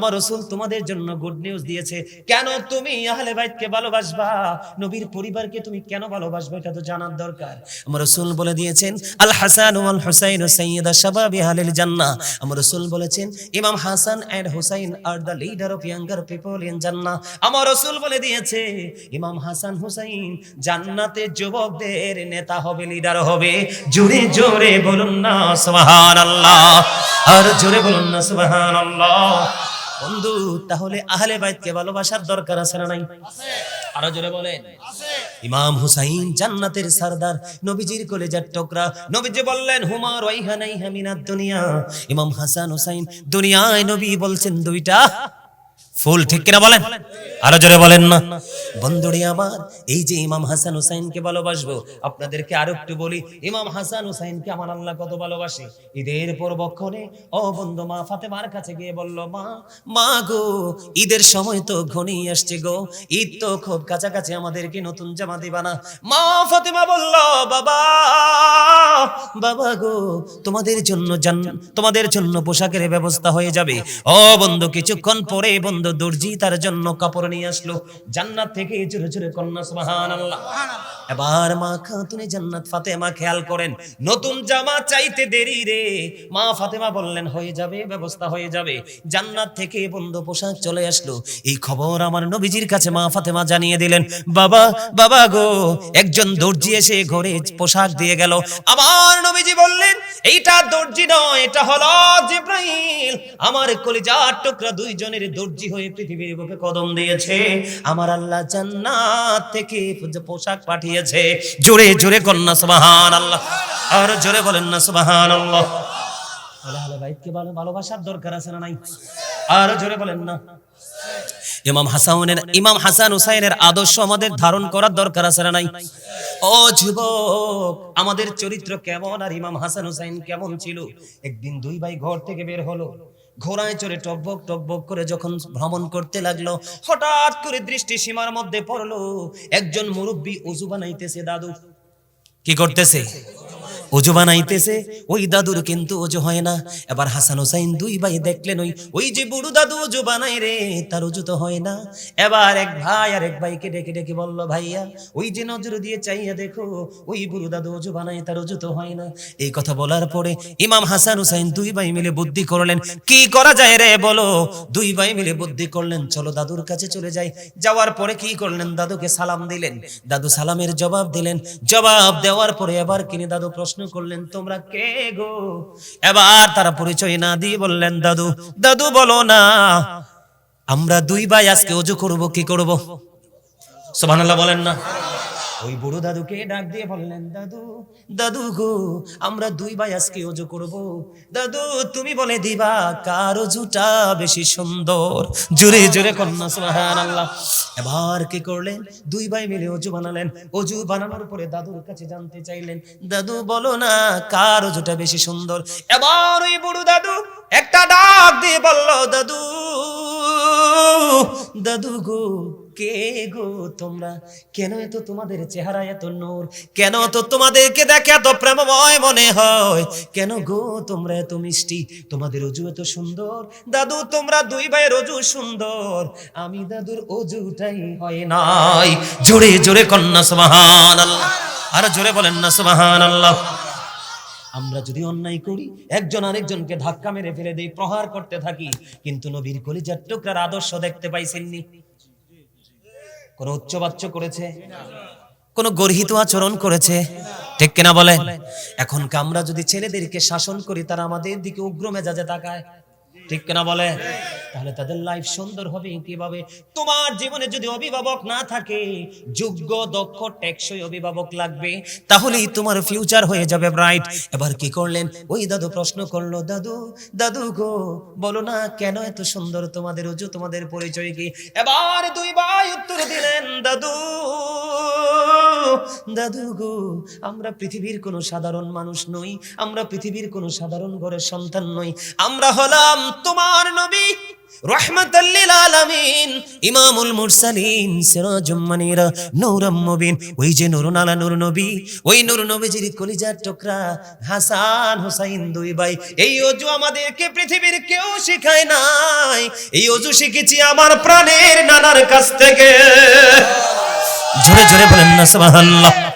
আমার রসুল তোমাদের জন্য গুড নিউজ দিয়েছে। কেন তুমি আহলে বাইতকে ভালোবাসবা? নবীর পরিবারকে তুমি কেন ভালোবাসবে? এটা তো জানার দরকার। আমার রসুল বলে দিয়েছেন, আল হাসান ওয়াল হুসাইন সাইয়্যিদা শাবাবি আহলিল জান্নাহ। আমার রসুল বলেছেন, Imam Hasan and Hussain are the leader of younger people in Jannah. আমার রসুল বলে দিয়েছে, ইমাম হাসান হুসাইন জান্নাতে যুবকদের নেতা হবে, লিডার হবে। জোরে জোরে বলুন না, সুবহানাল্লাহ। আর জোরে বলুন না, সুবহানাল্লাহ। বন্ধু, তাহলে আহলে বাইতকে ভালোবাসার দরকার আছে না নাই? আরও জোরে বলেন। ইমাম হুসাইন জান্নাতের সরদার, নবীজির কলেজার টকরা। নবীজি বললেন হুমার ওয়াইহানাই হামিনা দুনিয়া। ইমাম হাসান হুসাইন, দুনিয়ায় নবী বলছেন দুইটা। ফুল ঠিক কিনা বলেন? আরও জোরে বলেন না। বন্ধুরি আমার, এই যে ইমাম হাসান হুসাইনকে ভালোবাসবো, আপনাদেরকে আরও একটু বলি, ইমাম হাসান হুসাইনকে আমার আল্লাহ কত ভালোবাসে। ঈদের পূর্বক্ষণে, ও বন্ধু মা ফাতেমার কাছে গিয়ে বলল, মা মা গো, ঈদের সময় তো ঘনিয়ে আসছে গো, ঈদ তো খুব কাছাকাছি, আমাদেরকে নতুন জামা দিবা না। মা ফাতেমা বলল, বাবা বাবা গো, তোমাদের জন্য জান- তোমাদের জন্য পোশাকের ব্যবস্থা হয়ে যাবে। ও বন্ধু, কিছুক্ষণ পরে বন্ধু দর্জি তার জন্য কাপড় নিয়ে আসলো। জান্নাত থেকে জোরে জোরে কন্যা, সুবহানাল্লাহ। এবার মা খাতুনে জান্নাত ফাতেমা খেয়াল করেন, নতুন জামা চাইতে দেরি রে। মা ফাতেমা বললেন, হয়ে যাবে, ব্যবস্থা হয়ে যাবে। জান্নাত থেকে বন্ধু পোশাক চলে আসলো। এই খবর আমার নবীজির কাছে মা ফাতেমা জানিয়ে দিলেন, বাবা বাবা গো। একজন দর্জি এসে ঘরে পোশাক দিয়ে গেল। আমার নবীজি বললেন, এইটা দর্জি নয়, এটা হলো জিব্রাইল। আমার কলিজার টুকরা দুইজনের দর্জি হয়ে পৃথিবীর বুকে কদম দিয়েছে। আমার আল্লাহ জান্নাত থেকে পোশাক পাঠিয়েছে, জোরে জোরে কন্যা সুবহানাল্লাহ। আর জোরে বলেন না, সুবহানাল্লাহ। আল্লাহ ভাইকে ভালো, ভালোবাসার দরকার আছে না নাই? আর জোরে বলেন না। ইমাম হাসানের ইমাম হাসান হুসাইনের আদর্শ আমাদের ধারণ করার দরকার আছে না নাই? ও যুবক, আমাদের চরিত্র কেমন? আর ইমাম হাসান হুসাইন কেমন ছিল? একদিন দুই ভাই ঘর থেকে বের হলো। ঘোড়ায় চড়ে টকবক টকবক করে যখন ভ্রমণ করতে লাগল, হঠাৎ করে দৃষ্টি সীমার মধ্যে পড়ল, একজন মুরব্বী উজু বানাইতেছে, দাদু। কি করতেছে? অজু বানাইতেছে, ওই দাদুর কিন্তু অজু হয় না। এবার হাসান হোসাইন দুই ভাই দেখলেন, ওই ওই যে বুড়ো দাদু অজু বানাই রে, তার অজু তো হয় না। এবার এক ভাই আর এক ভাইকে ডেকে ডেকে বলল, ভাইয়া, ওই যে নজর দিয়ে চাইয়া দেখো, ওই বুড়ো দাদু অজু বানাই তার অজু তো হয় না। এই কথা বলার পরে ইমাম হাসান হোসাইন দুই ভাই মিলে বুদ্ধি করলেন, কি করা যায় রে বলো? দুই ভাই মিলে বুদ্ধি করলেন, চলো দাদুর কাছে চলে যাই। যাওয়ার পরে কি করলেন? দাদুকে সালাম দিলেন। দাদু সালামের জবাব দিলেন। জবাব দেওয়ার পরে এবার কিনে দাদু প্রশ্ন করলেন, তোমরা কে গো? এবার তারা পরিচয় না দিয়ে বললেন, দাদু দাদু বলো না, আমরা দুই ভাই আজকে অজু করব, কি করব? সুবহানাল্লাহ বলেন না। ওই বুড়ো দাদুকে ডাক দিয়ে বললেন, দাদু দাদু গো, আমরা দুই ভাই আজকে অজু করব। দাদু, তুমি বলে দিবা কার অজুটা বেশি সুন্দর? জোরে জোরে কন্যা, সুবহানাল্লাহ। এবার কি করলেন? দুই ভাই মিলে অজু বানালেন। অজু বানানোর পরে দাদুর কাছে জানতে চাইলেন, দাদু, বলো না কার অজুটা বেশি সুন্দর? এবার ওই বুড়ো দাদু একটা ডাক দিয়ে বলল, দাদু দাদু গো কে গো তোমরা? কেন এত তোমাদের চেহারা এত নূর? কেন তো তোমাদেরকে দেখে এত প্রেমময় মনে হয়? কেন গো তোমরা এত মিষ্টি? তোমাদের অজু এত সুন্দর? দাদু, তোমরা দুই ভাইয়ের অজু সুন্দর। আমি দাদুর অজুটাই হয় নাই। জোরে জোরে কন্যা সুবহান আল্লাহ আর জোরে বলেন না সুবহান আল্লাহ আমরা যদি অন্যায় করি, একজন আরেকজনকে ধাক্কা মেরে ফেলে দেই, প্রহার করতে থাকি, কিন্তু নবীর কলিজার টুকরার আদর্শ দেখতে পাইছেননি। কোন উচ্চবাচ্য করেছে? কোন গর্হিত আচরণ করেছে? ঠিক কিনা বলে? এখন আমরা যদি ছেলেদেরকে শাসন করি, তারা আমাদের দিকে উগ্র মেজাজে তাকায়। ঠিক কিনা বলে? তাহলে তাদের লাইফ সুন্দর হবে কীভাবে? তোমার জীবনে যদি অভিভাবক না থাকে, যোগ্য, দক্ষ, টেকসই অভিভাবক লাগবে। তাহলেই তোমার ফিউচার হয়ে যাবে ব্রাইট এবার কি করলেন? ওই দাদু প্রশ্ন করল, দাদু দাদু গো, বলো না কেন এত সুন্দর তোমাদের উজু তোমাদের পরিচয় কি? এবার দুই ভাই উত্তর দিলেন, দাদু দাদু গো, আমরা পৃথিবীর কোনো সাধারণ মানুষ নই। আমরা পৃথিবীর কোনো সাধারণ ঘরের সন্তান নই। আমরা হলাম তোমার নবী কলিজার টুকরা হাসান দুই ভাই। এই অজু আমাদেরকে পৃথিবীর কেউ শেখায় নাই। এই অজু শিখেছি আমার প্রাণের নানার কাছ থেকে। জোরে জোরে বলেন না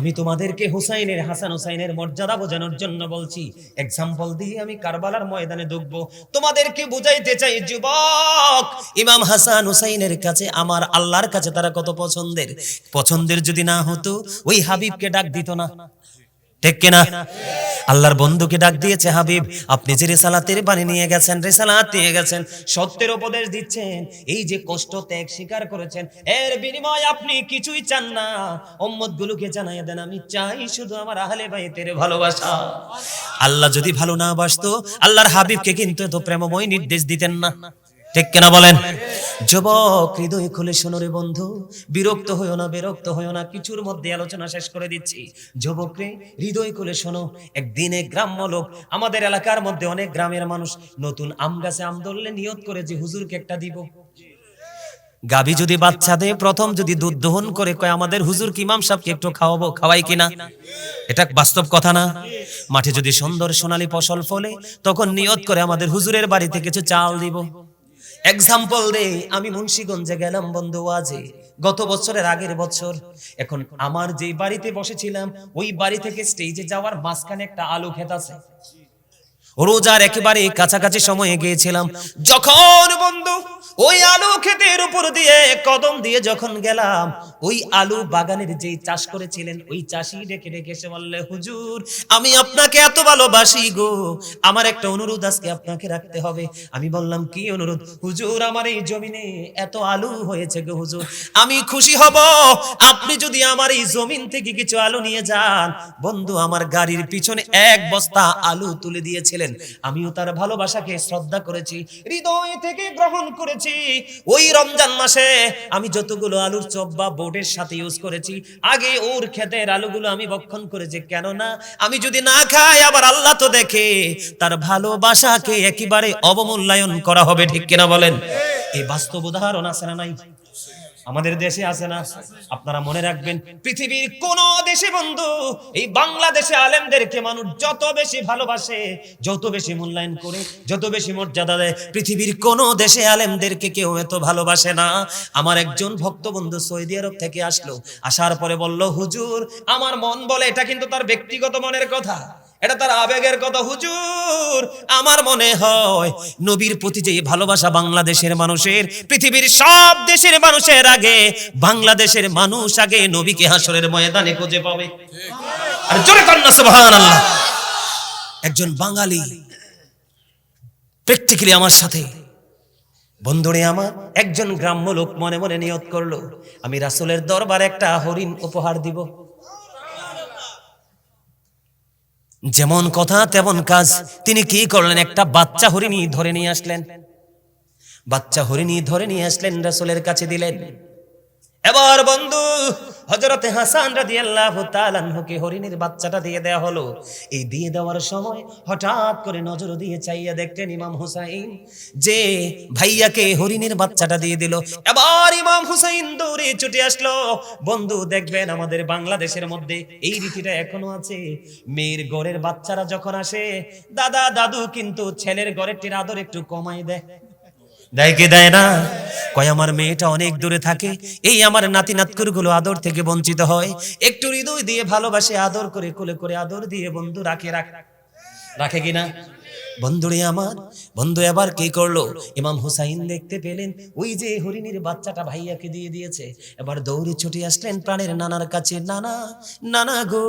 আমি তোমাদেরকে হুসাইনের, হাসান হুসাইনের মর্যাদা বোঝানোর জন্য বলছি। এক্সাম্পল দিয়ে আমি কারবালার ময়দানে ঢুকবো। তোমাদেরকে বুঝাইতে চাই, যুবক, ইমাম হাসান হুসাইনের কাছে আমার আল্লাহর কাছে তারা কত পছন্দের? পছন্দের যদি না হতো, ওই হাবিবকে ডাক দিত না। ঠিক কিনা? আল্লাহর বন্ধুকে ডাক দিয়েছে, হাবিব, আপনি যে রেসালাতের বাণী নিয়ে গেছেন, রেসালাত নিয়ে গেছেন, সত্যের উপদেশ দিচ্ছেন, এই যে কষ্ট ত্যাগ স্বীকার করেছেন, এর বিনিময় আপনি কিছুই চান না। উম্মত গুলোকে জানাই দেন, আমি চাই শুধু আমার আহলে বাইতের ভালোবাসা। আল্লাহ যদি ভালো না বাসতো, আল্লাহর হাবিবকে কিন্তু এত প্রেমময় নির্দেশ দিতেন না। ঠিক কিনা বলেন? যুবক, হৃদয় খুলে শোনো রে বন্ধু। বিরক্ত হইও না, বিরক্ত হইও না, কিছুর মধ্যে আলোচনা শেষ করে দিচ্ছি। যুবক রে, হৃদয় খুলে শোনো। একদিনে গ্রাম্য লোক, আমাদের এলাকার মধ্যে অনেক গ্রামের মানুষ, নতুন আম গাছে আম ধরলে নিয়ত করে যে হুজুরকে একটা দিব। গাবি যদি বাচ্চা দেয়, প্রথম যদি দুধ দহন করে, কয়, আমাদের হুজুর কি ইমাম সাহেবকে একটু খাওয়াবো, খাওয়াই কিনা? এটা বাস্তব কথা না। মাঠে যদি সুন্দর সোনালী ফসল ফলে, তখন নিয়ত করে আমাদের হুজুরের বাড়িতে কিছু চাল দিব। এক্সাম্পল দে, আমি মুন্সীগঞ্জে গেলাম বন্ধু আজে গত বছরের আগের বছর। এখন আমার যে বাড়িতে বসেছিলাম, ওই বাড়ি থেকে স্টেজে যাওয়ার মাঝখানে একটা আলু ক্ষেত আছে। রোজার একেবারে কাছাকাছি সময়ে গিয়েছিলাম। যখন বন্ধু, ওই আলু ক্ষেতের উপর দিয়ে কদম দিয়ে যখন গেলাম, ওই আলু বাগানের যেই চাষ করেছিলেন, ওই চাষি ডেকে ডেকে এসে বললে, হুজুর, আমি আপনাকে এত ভালোবাসি গো। আমার একটা অনুরোধ আজকে আপনাকে রাখতে হবে। আমি বললাম, কি অনুরোধ? হুজুর, আমার এই জমিনে এত আলু হয়েছে গো হুজুর। আমি খুশি হব। আপনি যদি আমার এই জমিন থেকে কিছু আলু নিয়ে যান। বন্ধু, আমার গাড়ির পিছনে এক বস্তা আলু তুলে দিয়েছিলেন। আমিও তার ভালোবাসাকে শ্রদ্ধা করেছি, হৃদয় থেকে গ্রহণ করেছি। ওই রমজান মাসে আমি যতগুলো আলুর চপ বা বোর্ডের সাথে ইউজ করেছি, আগে ওর ক্ষেতের আলুগুলো আমি বক্ষণ করেছি। কেননা আমি যদি না খাই, আবার আল্লাহ তো দেখে, তার ভালোবাসাকে একেবারে অবমূল্যায়ন করা হবে, ঠিক কিনা বলেন? এই বাস্তব উদাহরণ আছে না নাই? আমাদের দেশে আছে না? আপনারা মনে রাখবেন, পৃথিবীর কোন দেশে বন্ধু, এই বাংলাদেশে আলেমদেরকে মানুষ যত বেশি ভালোবাসে, যত বেশি মূল্যায়ন করে, যত বেশি মর্যাদা দেয়, পৃথিবীর কোন দেশে আলেমদেরকে কেউ এত ভালোবাসে না। আমার একজন ভক্ত বন্ধু সৌদি আরব থেকে আসলো, আসার পরে বলল, হুজুর, আমার মন বলে, এটা কিন্তু তার ব্যক্তিগত মনের কথা। এটা তার আবেগের কথা, হুজুর। আমার মনে হয় নবীর প্রতি যে ভালোবাসা বাংলাদেশের মানুষের, পৃথিবীর সব দেশের মানুষের আগে, বাংলাদেশের মানুষ আগে নবীকে হাসরের ময়দানে খুঁজে পাবে। আর জোরে কন্যা সুবহানাল্লাহ। একজন বাঙালি প্র্যাকটিক্যালি আমার সাথে। বন্ধুরে আমার, একজন গ্রাম্য লোক মনে মনে নিয়ত করল, আমি রাসুলের দরবারে একটা হরিণ উপহার দিব। যেমন কথা, তেমন কাজ। তিনি কি করলেন? একটা বাচ্চা হরিণী ধরে নিয়ে আসলেন। বাচ্চা হরিণী ধরে নিয়ে আসলেন, রাসুলের কাছে দিলেন। এবার বন্ধু, হযরতে হাসান রাদিয়াল্লাহু তাআলাকে হরিণীর বাচ্চাটা দিয়ে দেওয়া হলো। এই দিয়ে দেওয়ার সময় হঠাৎ করে নজর দিয়ে চাইয়া দেখতেন ইমাম হুসাইন, যে ভাইয়াকে হরিণীর বাচ্চাটা দিয়ে দিল। এবার ইমাম হুসাইন দৌড়ে ছুটে আসলো। বন্ধু, দেখবেন আমাদের বাংলাদেশের মধ্যে এই রীতিটা এখনও আছে। মেয়ের গড়ের বাচ্চারা যখন আসে, দাদা, দাদু কিন্তু ছেলের ঘরেরটির আদর একটু কমাই দেয়। দেয় কি দেয় না। কয়, আমার মেয়েটা অনেক দূরে থাকে। এই আমার নাতি নাতকুরগুলো আদর থেকে বঞ্চিত হয়। একটু হৃদয় দিয়ে ভালোবাসে, আদর করে, কোলে করে আদর দিয়ে বন্ধু রাখে, রাখ রাখে কিনা বন্ধুরে আমার, বন্ধু এবার কি করল? ইমাম হুসাইন দেখতে পেলেন, ওই যে হরিণীর বাচ্চাটা ভাইয়াকে দিয়ে দিয়েছে। এবার দৌড়ে ছুটে আসলেন প্রাণের নানার কাছে, নানা নানা গো,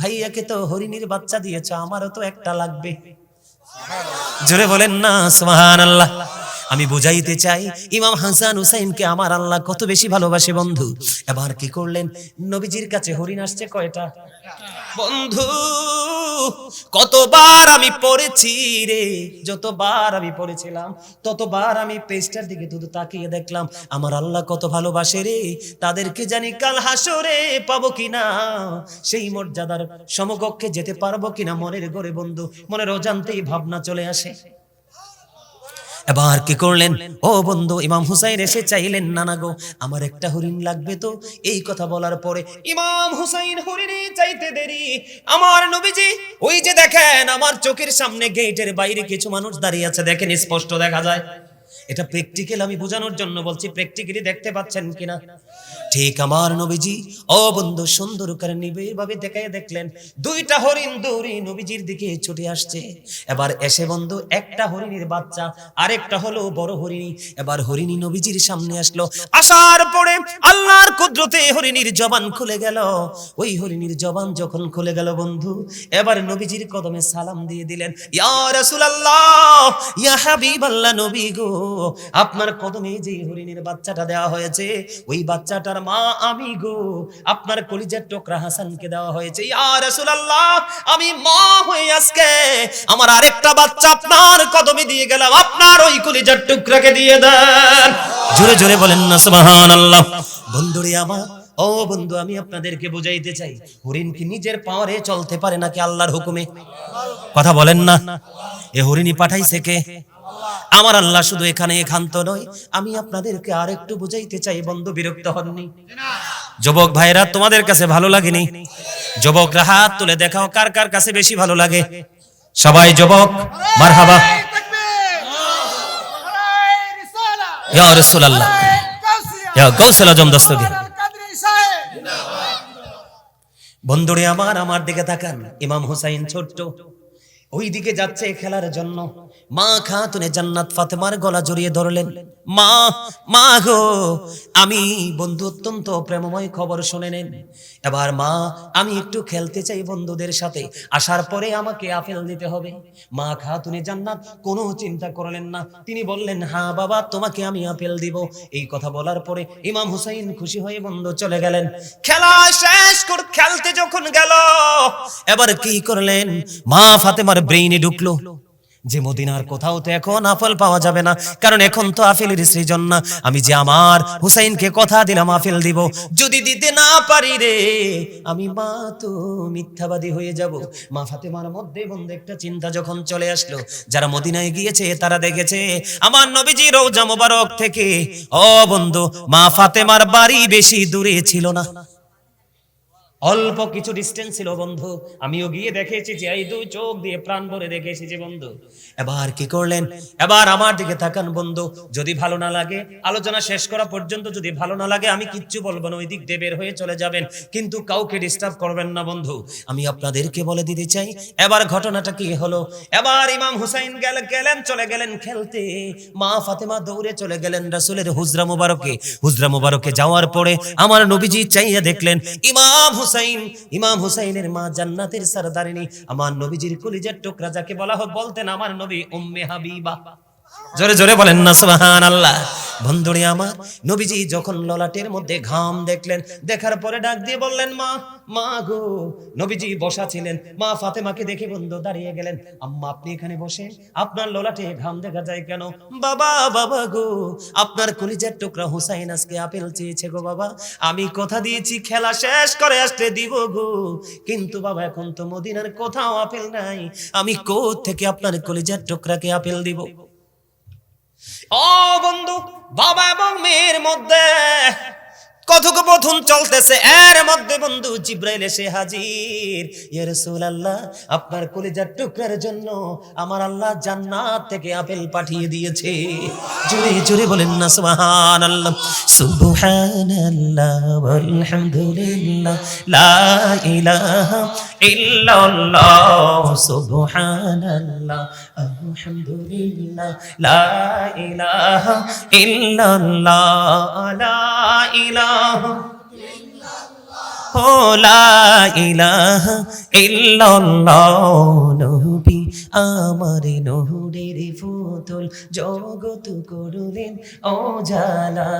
ভাইয়াকে তো হরিণীর বাচ্চা দিয়েছ, আমারও তো একটা লাগবে। জোরে বলেন না, সুবহানাল্লাহ। আমি বুঝাইতে চাই, ইমাম হাসান হুসাইনকে আমার আল্লাহ কত বেশি ভালোবাসে বন্ধু। এবার কি করলেন? নবীজির কাছে হরিণ আসছে কয়টা? বন্ধু, কতবার আমি পড়েছি রে, যতবার আমি পড়েছিলাম, ততবার আমি পেজটার দিকে শুধু তাকিয়ে দেখলাম, আমার আল্লাহ কত ভালোবাসে রে, তাদেরকে জানি কাল হাসরে পাবো কিনা, সেই মর্যাদার সমকক্ষে যেতে পারব কিনা মনের গড়ে বন্ধু, মনের অজান্তেই ভাবনা চলে আসে। এবার কি করলেন? ও বন্ধু, ইমাম হুসাইন এসে চাইলেন, নানা গো, আমার একটা হরিণ লাগবে তো। এই কথা বলার পরে ইমাম হুসাইন হরিণে চাইতে দেরি। আমার নবীজি, ওই যে দেখেন, আমার চোখের সামনে গেটের বাইরে কিছু মানুষ দাঁড়িয়ে আছে। দেখেন, স্পষ্ট দেখা যায়। এটা প্র্যাকটিক্যাল আমি বোঝানোর জন্য বলছি প্র্যাকটিক্যালি দেখতে পাচ্ছেন কিনা? ঠিক আমার নবীজি, ও বন্ধু, সুন্দর করে নিবিড় ভাবে দেখায় দেখলেন, দুইটা হরিণ দৌড়ি নবীজির দিকে ছুটে আসছে। এবার এসে বন্ধু, একটা হরিণীর বাচ্চা, আরেকটা হলো বড় হরিণী। এবার হরিণী নবীজির সামনে আসলো। আসার পরে আল্লাহর কুদরতে হরিণীর জবান খুলে গেল। ওই হরিণীর জবান যখন খুলে গেল বন্ধু, এবার নবীজির কদমে সালাম দিয়ে দিলেন, ইয়া রাসূলুল্লাহ, ইয়া হাবিবাল্লাহ নবী গো, আপনার কদমে যে হরিণীর বাচ্চাটা দেওয়া হয়েছে, ওই বাচ্চাটার মা, আমি গো, আপনার কলিজার টুকরা হাসানকে দেওয়া হয়েছে। ইয়া রাসূলুল্লাহ, আমি মা হয়ে আজকে আমার আরেকটা বাচ্চা আপনার কদমে দিয়ে গেলাম। আপনার ওই কলিজার টুকরাকে দিয়ে দেন। জোরে জোরে বলেন না, সুবহানাল্লাহ। বন্ধুরে আমার, ও বন্ধু, আমি আপনাদেরকে বুঝাইতে চাই, হরিণ কি নিজের পাওয়ারে চলতে পারে নাকি আল্লাহর হুকুমে? কথা বলেন না। এ হরিণী পাঠাইছে কে? আমার আল্লাহ শুধু এখানে এখান্ত নয়, আমি আপনাদেরকে আর একটু বুঝাইতে চাই, বন্ধু, বিরক্ত হননি। যুবক ভাইরা তোমাদের কাছে ভালো লাগেনি? যুবকরা হাত তুলে দেখাও, কার কার কাছে বেশি ভালো লাগে? সবাই যুবক, মারহাবা। ইয়া রাসূলুল্লাহ। ইয়া গাউসুল আজম দস্তগীর বন্ধুরে আমার আমার দিকে তাকান। ইমাম হুসাইন ছোট্ট। ওই দিকে যাচ্ছে খেলার জন্য। মা খাতুনে জান্নাত ফাতেমার গলা জড়িয়ে ধরলেন, মা মা গো, আমি বন্ধু অত্যন্ত প্রেমময় খবর শুনে নেন। এবার মা, আমি একটু খেলতে চাই বন্ধুদের সাথে, আসার পরে আমাকে আপেল দিতে হবে। মা খাতুনে জান্নাত কোনো চিন্তা করলেন না। তিনি বললেন হ্যাঁ বাবা, তোমাকে আমি আপেল দিব। এই কথা বলার পরে ইমাম হুসাইন খুশি হয়ে বন্ধু চলে গেলেন। খেলা শেষ করে, খেলতে যখন গেল, এবার কি করলেন? মা ফাতেমার ব্রেইনে ঢুকলো যে মদিনার কোথাও তো এখন আফল পাওয়া যাবে না, কারণ এখন তো আফেলের সৃজন না। আমি যে আমার হুসাইনকে কথা দিলাম, আফেল দিব। যদি দিতে না পারি রে, আমি মা তো মিথ্যাবাদী হয়ে যাব। মা ফাতেমার মধ্যে বন্ধু একটা চিন্তা যখন চলে আসলো, যারা মদিনায় গিয়েছে তারা দেখেছে, আমার নবীজি রওজা মোবারক থেকে, ও বন্ধু, মা ফাতেমার বাড়ি বেশি দূরে ছিল না। অল্প কিছু ডিস্টেন্স ছিল বন্ধু। আমিও গিয়ে দেখেছি যে এই দুই চোখ দিয়ে প্রাণ ভরে দেখে এসেছি বন্ধু। এবার কি করলেন? এবার আমার দিকে তাকান বন্ধু। যদি ভালো না লাগে, আলোচনা শেষ করা পর্যন্ত যদি ভালো না লাগে, আমি কিচ্ছু বলব না, ওই দিক দিয়ে বের হয়ে চলে যাবেন। কিন্তু কাউকে ডিস্টার্ব করবেন না বন্ধু। আমি আপনাদেরকে বলে দিতে চাই, এবার ঘটনাটা কি হলো? এবার ইমাম হুসাইন গেল, গেলেন, চলে গেলেন খেলতে। মা ফাতেমা দৌড়ে চলে গেলেন রাসূলের হুজরা মুবারকে। হুজরা মুবারকে যাওয়ার পরে আমার নবীজি চাইয়া দেখলেন, ইমাম হুসাইন, ইমাম হুসাইনের মা জান্নাতের সরদারিনী। আমার নবীজির কলিজার টুকরা যাকে বলা হোক বলতেন আমার নবী উম্মে হাবিবা। জোরে জোরে বলেন না, সুবহানাল্লাহ। বন্ধুরে আমার, নবীজি যখন ললাটের মধ্যে ঘাম দেখলেন, দেখার পরে ডাক দিয়ে বললেন, মা মা গো। নবীজি বসা ছিলেন। মা ফাতেমাকে দেখে বন্ধু দাঁড়িয়ে গেলেন। আম্মা, আপনি এখানে বসেন। আপনার ললাটে ঘাম দেখা যায় কেন? বাবা বাবা গো, আপনার কলিজার টুকরা হুসাইন আজকে আপেল চেয়েছে গো বাবা। আমি কথা দিয়েছি, খেলা শেষ করে আসতে দিব গো। কিন্তু বাবা, এখন তো মদিনার কোথাও আপেল নাই। আমি কোথ থেকে আপনার কলিজার টুকরাকে আপেল দিব? ও বন্ধু বাবা এবং মেয়ের মধ্যে কথোপকথন চলতেছে। এর মধ্যে বন্ধু জিব্রাইল এসে হাজির। ইয়া রাসূলুল্লাহ, আপনার কলিজার টুকরার জন্য আমার আল্লাহ জান্নাত থেকে আপেল পাঠিয়ে দিয়েছে। জোরে জোরে বলেন না, সুবহানাল্লাহ। সুবহানাল্লাহ, আলহামদুলিল্লাহ, লা ইলাহা ইল্লাল্লাহ, সুবহানাল্লাহ, আলহামদুলিল্লাহ, লা ইলাহা ইল্লাল্লাহ, লা ইলাহা ও লা ইলাহা ইল্লাল্লাহ আমার নহরের ফুতুল জগত করলেন ও জালা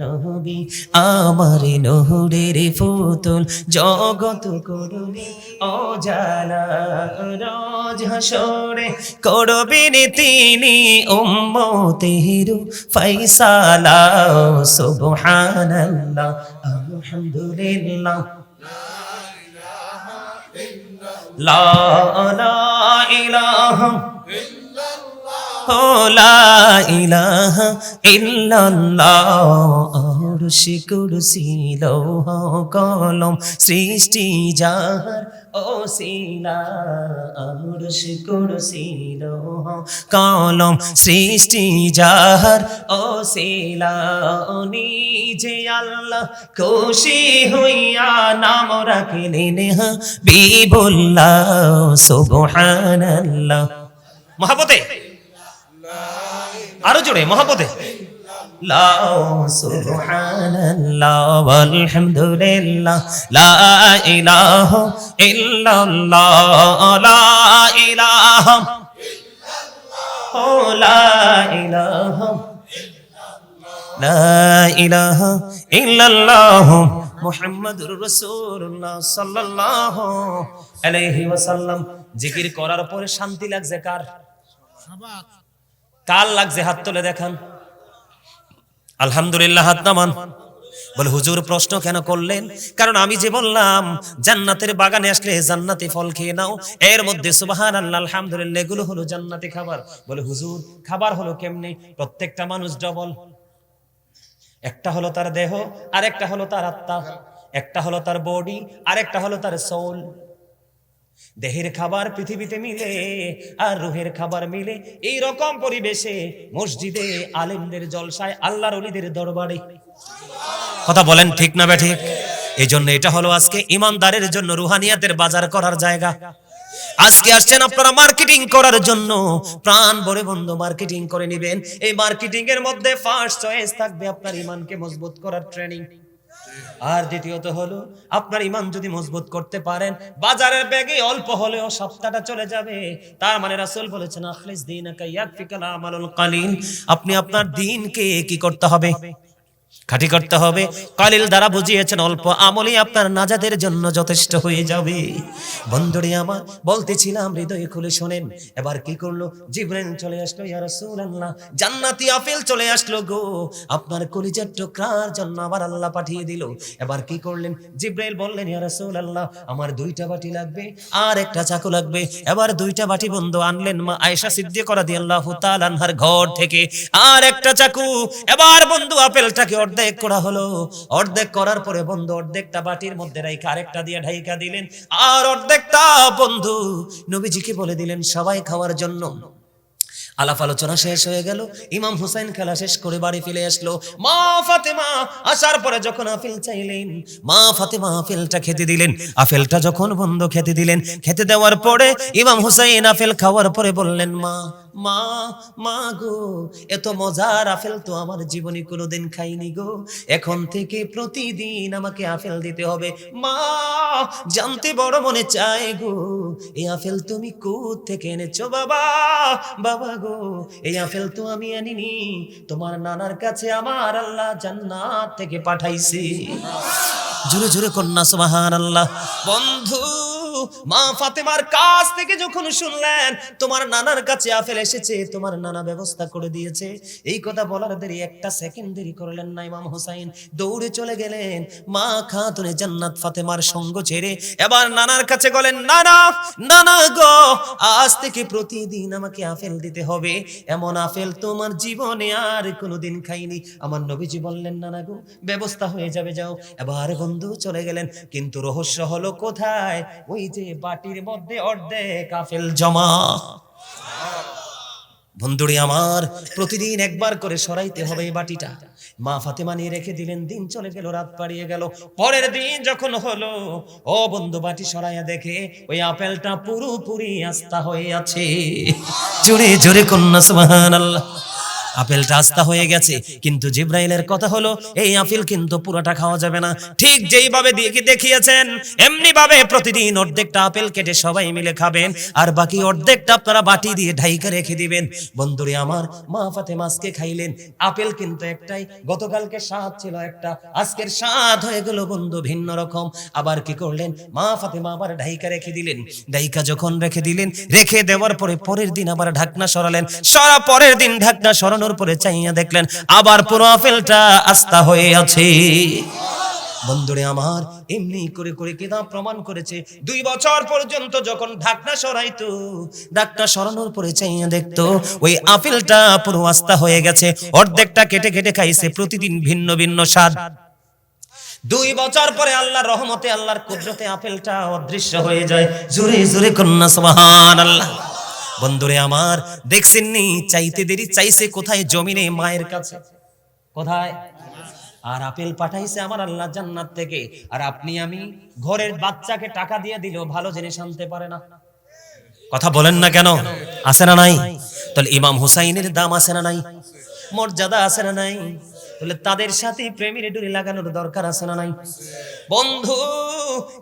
নবী। আমার নহরের ফুতুল জগত করলেন ও জালা রোজ হাসরে করবেন তিনি উম্মতের ফৈসালা সুবহানাল্লাহ, আলহামদুলিল্লাহ। লা ইলাহা লা ইলাহা ইল্লাল্লাহ, আরশি কুরসি কলম, সৃষ্টি যাহার শিলা আরশি কুরসি কলম, সৃষ্টি যাহার শিলা নিজে আল্লাহ খুশি হইয়া নাম রাখিলেন বিবুল্লাহ, সুবহানাল্লাহ। মহাপতে আরও জোরে মহাপতে লা জিকির করার পরে শান্তি লাগছে কার? কার লাগছে হাত তুলে দেখান? আলহামদুলিল্লাহ, হাত নামান। বলে, হুজুর প্রশ্ন কেন করলেন? কারণ আমি যে বললাম, জান্নাতের বাগানে আসলে জান্নাতি ফল খেয়ে নাও। এর মধ্যে সুবাহান আল্লাহ আলহামদুলিল্লাহ, এগুলো হলো জান্নাতি খাবার। বলে, হুজুর, খাবার হলো কেমনে? প্রত্যেকটা মানুষ ডবল। একটা হলো তার দেহ আর একটা হলো তার আত্মা। একটা হলো তার বডি আর একটা হলো তার সোল দেহের খাবার পৃথিবীতে মিলে আর রুহের খাবার মিলে। এই রকম পরিবেশে মসজিদে আলেমদের জলসায় আল্লাহর অলিদের দরবারে। কথা বলেন ঠিক না ঠিক এই জন্য এটা হলো আজকে ইমানদারের জন্য, রুহানিয়াতের বাজার করার জায়গা। আজকে আসছেন আপনারা মার্কেটিং করার জন্য। প্রাণ ভরে বন্ধ মার্কেটিং করে নেবেন। এই মার্কেটিং এর মধ্যে ফার্স্ট চয়েস থাকবে আপনার ইমানকে মজবুত করার ট্রেনিং আর দ্বিতীয়ত হলো, আপনার ইমান যদি মজবুত করতে পারেন, বাজারের ব্যাগে অল্প হলেও সপ্তাহটা চলে যাবে। তার মানে রাসুল বলেছেন, আখলিস দিন আপনি আপনার দিনকে কি করতে হবে? খাঁটি করতে হবে। কালিল দ্বারা বুঝিয়েছেন, অল্প আমলই আপনার নাজাদের জন্য যথেষ্ট হয়ে যাবে। বন্ধুরে আমার, বলতেছিলাম, হৃদয়ে খুলে শোনেন। এবার কি করল? জিব্রাইল চলে আসলো, ইয়া রাসূলুল্লাহ, জান্নাতি আপেল চলে আসলো গো। আপনার কলিজার টুকরার জন্য আবার আল্লাহ পাঠিয়ে দিল। এবার কি করলেন? জিব্রাইল বললেন, ইয়া রাসূলুল্লাহ, আমার দুইটা বাটি লাগবে আর একটা চাকু লাগবে। এবার দুইটা বাটি বন্ধু আনলেন মা আয়েশা সিদ্দিকা রাদিয়াল্লাহু তাআলা আনহার ঘর থেকে আর একটা চাকু। এবার বন্ধু আপেলটাকে অর্ধেক করা হলো। অর্ধেক করার পরে বন্ধু অর্ধেকটা বাটির মধ্যে রাইখা আরেকটা দিয়ে ঢাইকা দিলেন। আর অর্ধেকটা বন্ধু নবীজিকে বলে দিলেন, সবাই খাওয়ার জন্য। আলাপ আলোচনা শেষ হয়ে গেল। ইমাম হুসাইন খেলা শেষ করে বাড়ি ফিরে আসলো। মা ফাতেমা আসার পরে যখন আফেল চাইলেন, মা ফাতেমা আফেলটা খেতে দিলেন। আফেলটা যখন বন্ধ খেতে দিলেন, খেতে দেওয়ার পরে ইমাম হুসাইন আফেল খাওয়ার পরে বললেন, মা মা মা গো, এত মজার আপেল তো আমার জীবনে কোনোদিন খাইনি গো। এখন থেকে প্রতিদিন আমাকে আপেল দিতে হবে। মা, জানতে বড় মনে চায় গো, এই আপেল তুমি কোথ থেকে এনেছো বাবা? বাবা গো, এই আপেল তো আমি আনিনি, তোমার নানার কাছে আমার আল্লাহ জান্নাত থেকে পাঠাইছে। জোরে জোরে কন্যা সুবাহান আল্লাহ বন্ধু মা ফাতেমার কাছ থেকে যখন শুনলেন, তোমার নানার কাছে আফেল এসেছে, তোমার নানা ব্যবস্থা করে দিয়েছে। এই কথা বলার দেরি একটা সেকেন্ড দেরি করলেন না ইমাম হোসাইন। দৌড়ে চলে গেলেন। মা খাতুনে জান্নাত ফাতেমার সঙ্গ ছেড়ে এবার নানার কাছে গেলেন নানা নানা গো, আজ থেকে প্রতিদিন আমাকে আফেল দিতে হবে। এমন আফেল তোমার জীবনে আর কোনোদিন খাইনি। আমার নবীজি বললেন, নানা গো, ব্যবস্থা হয়ে যাবে, যাও। এবার বন্ধু চলে গেলেন, কিন্তু রহস্য হলো কোথায়? ওই যে বাটির মধ্যে অর্ধেক আফেল জমা। বন্ধুরে আমার, প্রতিদিন একবার করে সরাইতে হবে এই বাটিটা। মা ফাতেমা নিয়ে রেখে দিলেন, দিন চলে গেল, রাত পাড়িয়ে গেল। পরের দিন যখন হলো, ও বন্ধু বাটি সরাইয়া দেখে, ওই আপেলটা পুরোপুরি আস্থা হয়ে আছে। জোরে জোরে কন্যা, সুবহানাল্লাহ। আপেলটা আস্তা হয়ে গেছে। কিন্তু জিব্রাইলের কথা হলো, এই আপেল কিন্তু পুরোটা খাওয়া যাবে না। ঠিক যেইভাবে দেখিয়েছেন এমনি ভাবে প্রতিদিন অর্ধেকটা আপেল কেটে সবাই মিলে খাবেন, আর বাকি অর্ধেকটা আপনারা বাটি দিয়ে ঢাইকা রেখে দিবেন। বন্ধুরে আমার, মা ফাতেমাসকে খাইলেন। আপেল কিন্তু একটাই, গতকালকে স্বাদ ছিল একটা, আজকের স্বাদ হয়ে গেল বন্ধু ভিন্ন রকম। আবার কি করলেন? মা ফাতেমা আবার ঢাইকা রেখে দিলেন। ঢাইকা যখন রেখে দিলেন, রেখে দেওয়ার পরে পরের দিন আবার ঢাকনা সরালেন। সরা পরের দিন ঢাকনা সরানোর পরে চাইয়া দেখলেন, আবার পুরো আপেলটা আস্তা হয়ে আছে। বন্ধুরে আমার, এমনি করে করে কেদা প্রমাণ করেছে। দুই বছর পর্যন্ত যখন ঢাকনা সরাইতো, ঢাকনা সরানোর পরে চাইয়া দেখতো, ওই আপেলটা পুরো আস্তা হয়ে গেছে। অর্ধেকটা কেটে কেটে খাইছে, প্রতিদিন ভিন্ন ভিন্ন স্বাদ। দুই বছর পরে আল্লাহর রহমতে, আল্লাহর কুদরতে আপেলটা অদৃশ্য হয়ে যায়। জোরে জোরে কন্যা সুবহান আল্লাহ বন্ধুরে আমার দেখছেন নি চাইতে দেরি, চাইছে কোথায়? জমিনে মায়ের কাছে। কোথায়? আর আপেল পাঠাইছে আমার আল্লাহ জান্নাত থেকে। আর আপনি, আমি ঘরের বাচ্চাকে টাকা দিয়ে দিলেও ভালো জিনিস আনতে পারে না। কথা বলেন না কেন? আছে না নাই? তাহলে ইমাম হুসাইনের দাম আছে না নাই? মর্যাদা আছে না নাই? তাহলে তাদের সাথে প্রেমের ডুরি লাগানোর দরকার আছে না নাই? বন্ধু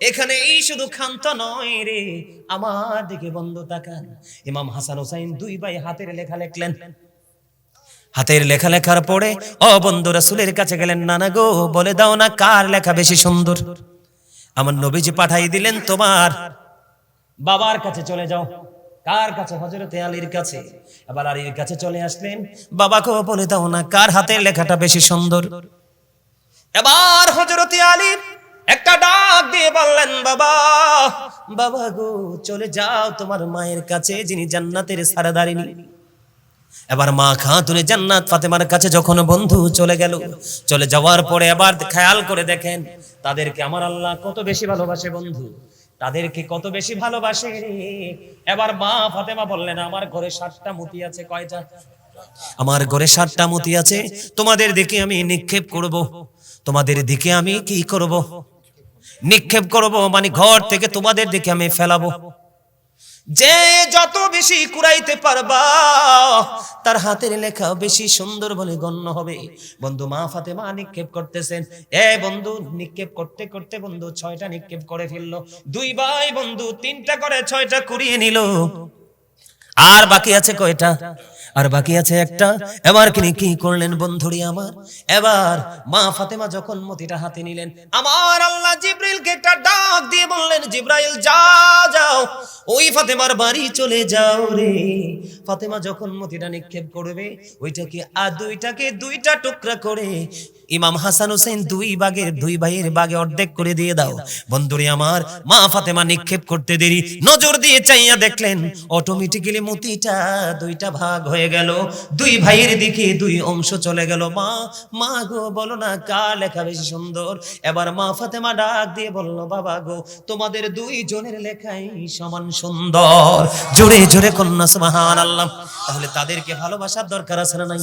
এখানে এই শুধু খান্ত নয় রে। আমার দিকে বন্ধু তাকান। ইমাম হাসান হোসাইন দুই ভাই হাতের লেখা লেখলেন। হাতের লেখা লেখার পরে ও বন্ধু, রাসূলের কাছে গেলেন নানা গো? বলে দাও না কার লেখা বেশি সুন্দর। আমার নবীজি পাঠাই দিলেন তোমার বাবার কাছে চলে যাও। কার কাছে? হজরতে আলীর কাছে। আবার আলীর কাছে চলে আসলেন। বাবাকে বলে দাও না, কার হাতের লেখাটা বেশি সুন্দর? এবার হজরতে আলী একটা ডাক দিয়ে বললেন, বাবা বাবা গো, চলে যাও তোমার মায়ের কাছে, যিনি জান্নাতের সারাদারিনী। এবার মা খাতুনে জান্নাত ফাতেমার কাছে যখন বন্ধু চলে গেল, চলে যাওয়ার পরে আবার খেয়াল করে দেখেন, তাদেরকে আমার আল্লাহ কত বেশি ভালোবাসে বন্ধু। তাদেরকে কত বেশি ভালোবাসে এবার মা ফাতেমা বললেন, আমার ঘরে সাতটা মুতি আছে, কয়টা? আমার ঘরে সাতটা মুতি আছে, তোমাদের দিকে আমি নিক্ষেপ করব। তোমাদের দিকে আমি কি করব? নিক্ষেপ করব মানে ঘর থেকে তোমাদের দিকে আমি ফেলাবো। যে যত বেশি কুড়াইতে পারবা, তার হাতের লেখা বেশি সুন্দর বলে গণ্য হবে। বন্ধু, মা ফাতেমা নিক্ষেপ করতেছেন। এ বন্ধু, নিক্ষেপ করতে করতে বন্ধু ছয়টা নিক্ষেপ করে ফেলল। দুই ভাই বন্ধু তিনটা করে ছয়টা কুড়িয়ে নিল। আর বাকি আছে কয়টা? আর বাকি আছে একটা। এবার তিনি কি করলেন বন্ধুরি আমার? এবার মা ফাতেমা যখন মতিটা হাতে নিলেন, আমার আল্লাহ জিব্রাইলকে একটা ডাক দিয়ে বললেন, জিব্রাইল, যা, যাও। ওই ফাতেমার বাড়ি চলে যাও রে। ফাতেমা যখন মতিটা নিক্ষেপ করবে, ওইটাকে আর দুইটাকে দুইটা টুকরা করে ইমাম হাসান হোসেন দুই ভাগের দুই ভাইয়ের ভাগে অর্ধেক করে দিয়ে দাও। বন্ধুরি আমার, মা ফাতেমা নিক্ষেপ করতে দেরি। নজর দিয়ে চাইয়া দেখলেন অটোমেটিক্যালি মতিটা দুইটা ভাগ হয়ে গেল। দুই ভাইয়ের দিকে দুই অংশ চলে গেল। মা মা গো, বলো না কার লেখা বেশি সুন্দর? এবার মা ফাতেমা ডাক দিয়ে বাবা গো, তোমাদের দুই জনের লেখাই সমান সুন্দর। জোরে জোরে কন্যা আল্লাহ তাহলে তাদেরকে ভালোবাসার দরকার আছে না নাই?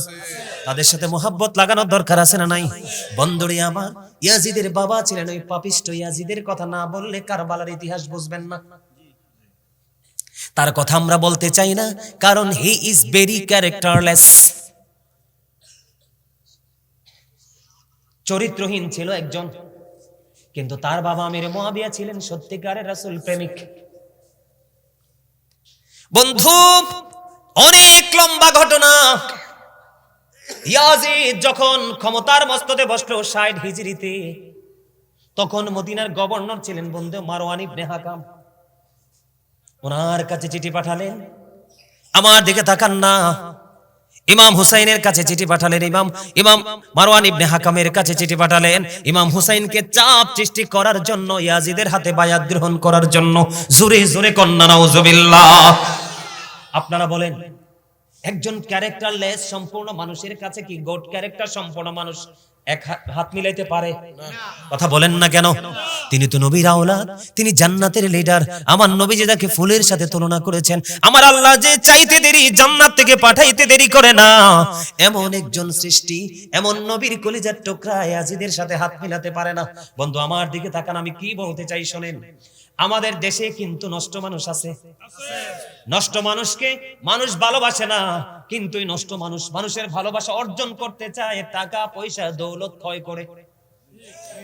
তাদের সাথে মোহাব্বত লাগানোর দরকার আছে না নাই? বন্ধুরে আমার, ইয়াজিদের বাবা ছিলেন ওই পাপিষ্ট ইয়াজিদের কথা না বললে কারবালার ইতিহাস বুঝবেন না। তার কথা আমরা বলতে চাই না, কারণ হি ইজ ভেরি ক্যারেক্টারলেস চরিত্রহীন ছিল একজন, কিন্তু তার বাবা আমির মোয়াবিয়া ছিলেন সত্যিকারের রাসূল প্রেমিক। বন্ধু, অনেক লম্বা ঘটনা। ইয়াজিদ যখন ক্ষমতার মস্ততে বসল ষাট হিজরিতে তখন মদিনার গভর্নর ছিলেন বন্ধু মারওয়ান ইবনে হাকাম। ওনার কাছে চিঠি পাঠালেন। আমার দিকে তাকান না। ইমাম হুসাইনের কাছে চিঠি পাঠালেন ইমাম। ইমাম মারওয়ান ইবনে হাকামের কাছে চিঠি পাঠালেন। ইমাম হুসাইনকে চাপ সৃষ্টি করার জন্য, ইয়াজিদের হাতে বায়াত গ্রহণ করার জন্য। জোরে জোরে কন্যা, নাউজুবিল্লাহ। আপনারা বলেন, একজন ক্যারেক্টারলেস, সম্পূর্ণ মানুষের কাছে কি গোট ক্যারেক্টার সম্পূর্ণ মানুষ? এক হাত- মিলাইতে পারে। কথা বলেন না কেন? তিনি তো নবীর আওলাদ তিনি জান্নাতের লিডার আমার নবী যে তাকে ফুলের সাথে তুলনা করেছেন আমার আল্লাহ যে চাইতে দেরি জান্নাত থেকে পাঠাইতে দেরি করে না। এমন একজন সৃষ্টি এমন নবীর কলিজার টুকরা আজিদের সাথে হাত মিলাতে পারে না। বন্ধু আমার দিকে তাকান আমি কি বলতে চাই শোনেন। আমাদের দেশে কিন্তু নষ্ট মানুষ আছে। নষ্ট মানুষকে মানুষ ভালোবাসে না, কিন্তু নষ্ট মানুষ মানুষের ভালোবাসা অর্জন করতে চায়, টাকা, পয়সা, দৌলত, ক্ষয় করে।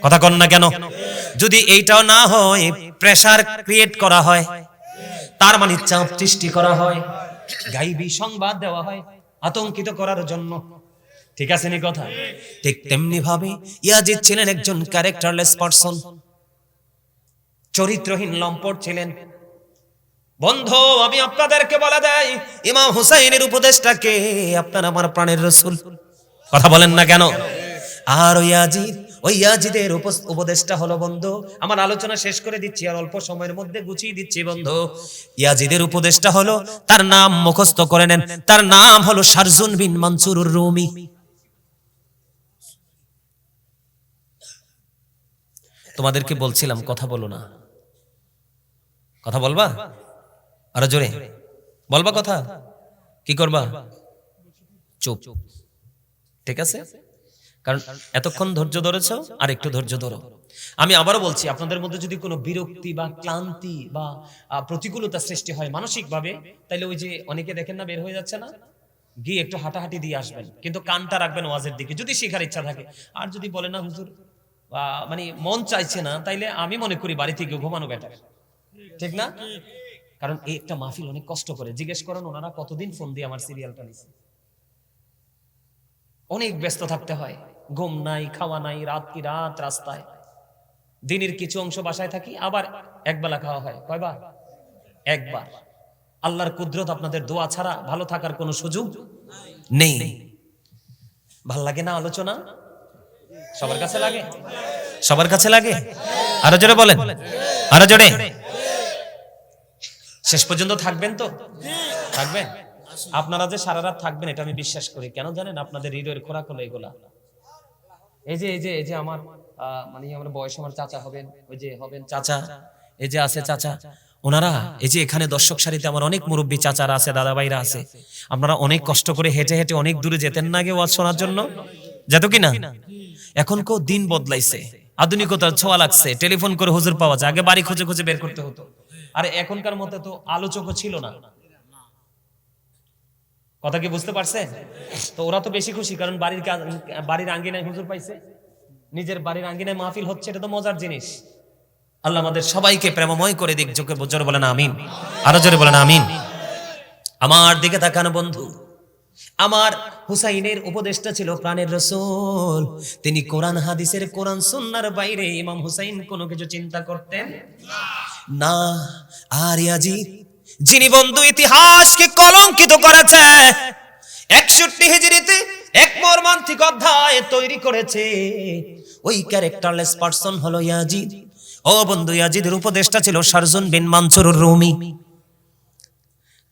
কথা কন না কেন? যদি এইটাও না হয় প্রেসার ক্রিয়েট করা হয়, তার মানে চাপ সৃষ্টি করা হয়, গাইবি সংবাদ দেওয়া হয়, আতঙ্কিত করার জন্য। ঠিক আছে নি কথা? ঠিক তেমনি ভাবে ইয়াজিদ ছিলেন একজন ক্যারেক্টারলেস পারসন চরিত্রহীন লম্পট ছিলেন। বন্ধু, আমি আপনাদেরকে বলে দেয় ইমাম হুসাইনের উপদেশটাকে আপনার আমার প্রাণের রসুল। কথা বলেন না কেন? আর ওই ইয়াজিদ, ওই ইয়াজিদের উপদেশটা হলো, বন্ধু, আমার আলোচনা শেষ করে দিচ্ছি আর অল্প সময়ের মধ্যে গুছিয়ে দিচ্ছি, বন্ধু। ইয়াজিদের উপদেশটা হলো, তার নাম মুখস্থ করে নেন। তার নাম হলো শারজুন বিন মানসুরুর রুমি। তোমাদেরকে বলছিলাম, কথা বলো না। কথা বলবা? আরও জোরে। বলবা কথা? কি করবা? চুপ। ঠিক আছে? কারণ এতক্ষণ ধৈর্য ধরেছো, আর একটু ধৈর্য ধরো। আমি আবারও বলছি, আপনাদের মধ্যে যদি কোনো বিরক্তি বা ক্লান্তি বা প্রতিকূলতা সৃষ্টি হয় মানসিকভাবে তাহলে ওই যে অনেকে দেখেন না, বের হয়ে যাচ্ছে না? গিয়ে একটু হাঁটাহাঁটি দিয়ে আসবেন। কিন্তু কানটা রাখবেন ওয়াজের দিকে, যদি শেখার ইচ্ছা থাকে। আর যদি বলে, না হুজুর মানে মন চাইছে না, তাইলে আমি মনে করি বাড়ি থেকে ঘুমানো বেটার ঠিক না? কারণ এই একটা মাহফিল অনেক কষ্ট করে। জিজ্ঞেস করেন, ওনারা কতদিন ফোন দিয়ে আমার সিরিয়ালটা নিছে অনেক ব্যস্ত থাকতে হয়। ঘুম নাই, খাওয়া নাই, রাত কি রাত, রাস্তায়। দিনের কিছু অংশ বাসায় থাকি, আবার একবেলা খাওয়া হয়। কয়বার? একবার। আল্লাহর কুদরত আপনাদের দোয়া ছাড়া ভালো থাকার কোনো সুযোগ নেই। ভালো লাগে না আলোচনা? সবার কাছে লাগে? সবার কাছে লাগে? আরও জোরে বলেন। আরও জোরে? শেষ পর্যন্ত থাকবেন তো? থাকবেন? আপনারা যে সারা রাত থাকবেন, এটা আমি বিশ্বাস করি। কেন জানেন? আপনাদের হৃদয়ের খোরাক হলো এগুলা। এই যে এই যে এই যে আমার মানে আমার বয়স আমার চাচা হবেন, ওই যে হবেন চাচা, এই যে আছে চাচা। ওনারা, এই যে এখানে দর্শক সারিতে আমার অনেক মুরব্বী চাচারা আছে, দাদাভাইরা আছে। আপনারা অনেক কষ্ট করে হেঁটে হেঁটে অনেক দূরে যেতেন না আগে ওয়াজ শোনার জন্য? যেত কি না এখন কেউ দিন বদলাইছে। আধুনিকতার ছোঁয়া লাগছে। টেলিফোন করে হুজুর পাওয়া যায়। আগে বাড়ি খুঁজে খুঁজে বের করতে হতো। আর এখনকার মতো তো আলোচকও ছিল না। কথা কি বুঝতে পারছেন? তো ওরা তো বেশি খুশি, কারণ বাড়ির বাড়ির আঙ্গিনায় হুজুর পাইছে। নিজের বাড়ির আঙ্গিনায় মাহফিল হচ্ছে, এটা তো মজার জিনিস। আল্লাহ আমাদের সবাইকে প্রেমময় করে দিক চোখে জোরে বলেন আমিন। আরও জোরে বলেন আমিন। আমার দিকে তাকানো বন্ধু, আমার হুসাইনের উপদেশটা ছিল প্রাণের রসুল। তিনি কোরআন, হাদিসের কোরআন, সুন্নার বাইরে ইমাম হুসাইন কোনো কিছু চিন্তা করতেন? না আর ইয়াজিদ, যিনি বন্ধু ইতিহাসকে কলঙ্কিত করেছে, একষট্টি হিজড়িতে এক মর্মান্তিক অধ্যায় তৈরি করেছে। ওই ক্যারেক্টারলেস পার্সন হলো ইয়াজিদ। ও বন্ধু, ইয়াজিদের উপদেশটা ছিল শারজুন বিন মানসুর রুমি।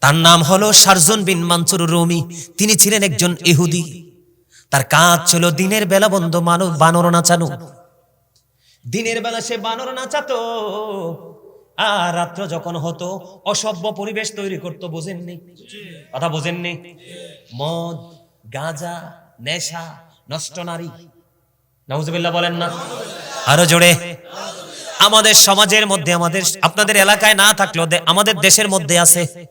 তার নাম হলো শারজুন বিন মানসুর রুমি। তিনি ছিলেন একজন ইহুদি। তার কাজ ছিল দিনের বেলা বন্ধ মানব বানর নাচানো। দিনের বেলা সে বানর নাচাতো। আর রাত্র যখন হতো, অসভ্য পরিবেশ তৈরি করতো, বোঝেননি? কথা বোঝেননি? মদ, গাঁজা, নেশা, নষ্ট নারী। নাউজুবিল্লাহ বলেন না? আরও জোরে। আমাদের সমাজের মধ্যে, আমাদের, আপনাদের এলাকায় না থাকলেও আমাদের দেশের মধ্যে আছে।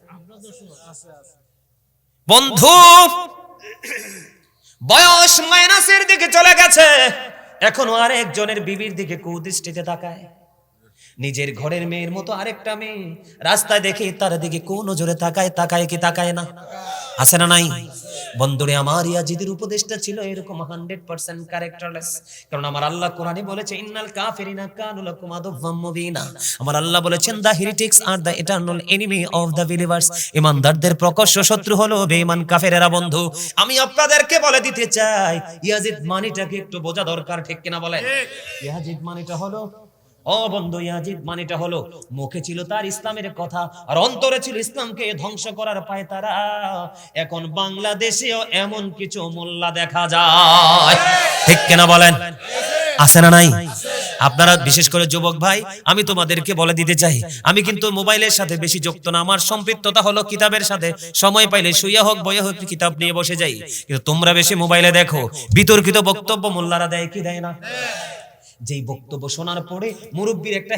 বন্ধু, বয়স মাইনাসের দিকে চলে গেছে। এখনও আরেকজনের বিবির দিকে কুদৃষ্টিতে তাকায়। নিজের ঘরের মেয়ের মতো আরেকটা মেয়ে। রাস্তায় দেখে তার দিকে কোন নজরে তাকায় তাকায় কি তাকায় না? আছে না নাই? বন্ধুরে আমার ইয়াজিদের উপদেশটা ছিল এরকম হান্ড্রেড পার্সেন্ট ক্যারেক্টারলেস। কারণ আমার আল্লাহ কোরআনে বলেছে ইন্নাল কাফিরিনা কানু লাকুম আদুওয়াম মুবিনা। আমার আল্লাহ বলেছেন the heretics R the eternal enemy of the believers. ইমানদারদের প্রকর্ষ শত্রু হলো বেঈমান কাফেরেরা বন্ধু। আমি আপনাদেরকে বলে দিতে চাই ইয়াজিদ মানিটাকে একটু বোঝা দরকার ঠিক কিনা বলেন? ইয়াজিদ মানিটা হলো ও বন্ধু ইয়াজিদ মানেটা হলো, মুখে ছিল তার ইসলামের কথা আর অন্তরে ছিল ইসলামকে ধ্বংস করার পায় তারা। এখন বাংলাদেশেও এমন কিছু মোল্লা দেখা যায়। ঠিক কেনা বলেন? আছে না নাই? আপনারা বিশেষ করে যুবক ভাই, আমি তোমাদেরকে বলে দিতে চাই, আমি কিন্তু মোবাইলের সাথে বেশি যুক্ত না, আমার সম্পৃক্ততা হলো কিতাবের সাথে। সময় পাইলে শুইয়া হোক, বইয়া হোক, কিতাব নিয়ে বসে যাই। কিন্তু তোমরা বেশি মোবাইলে দেখো, বিতর্কিত বক্তব্য মোল্লারা দেয় কি দেয় না? যেই বক্তব্য শোনার পরে মুরব্বীর একটা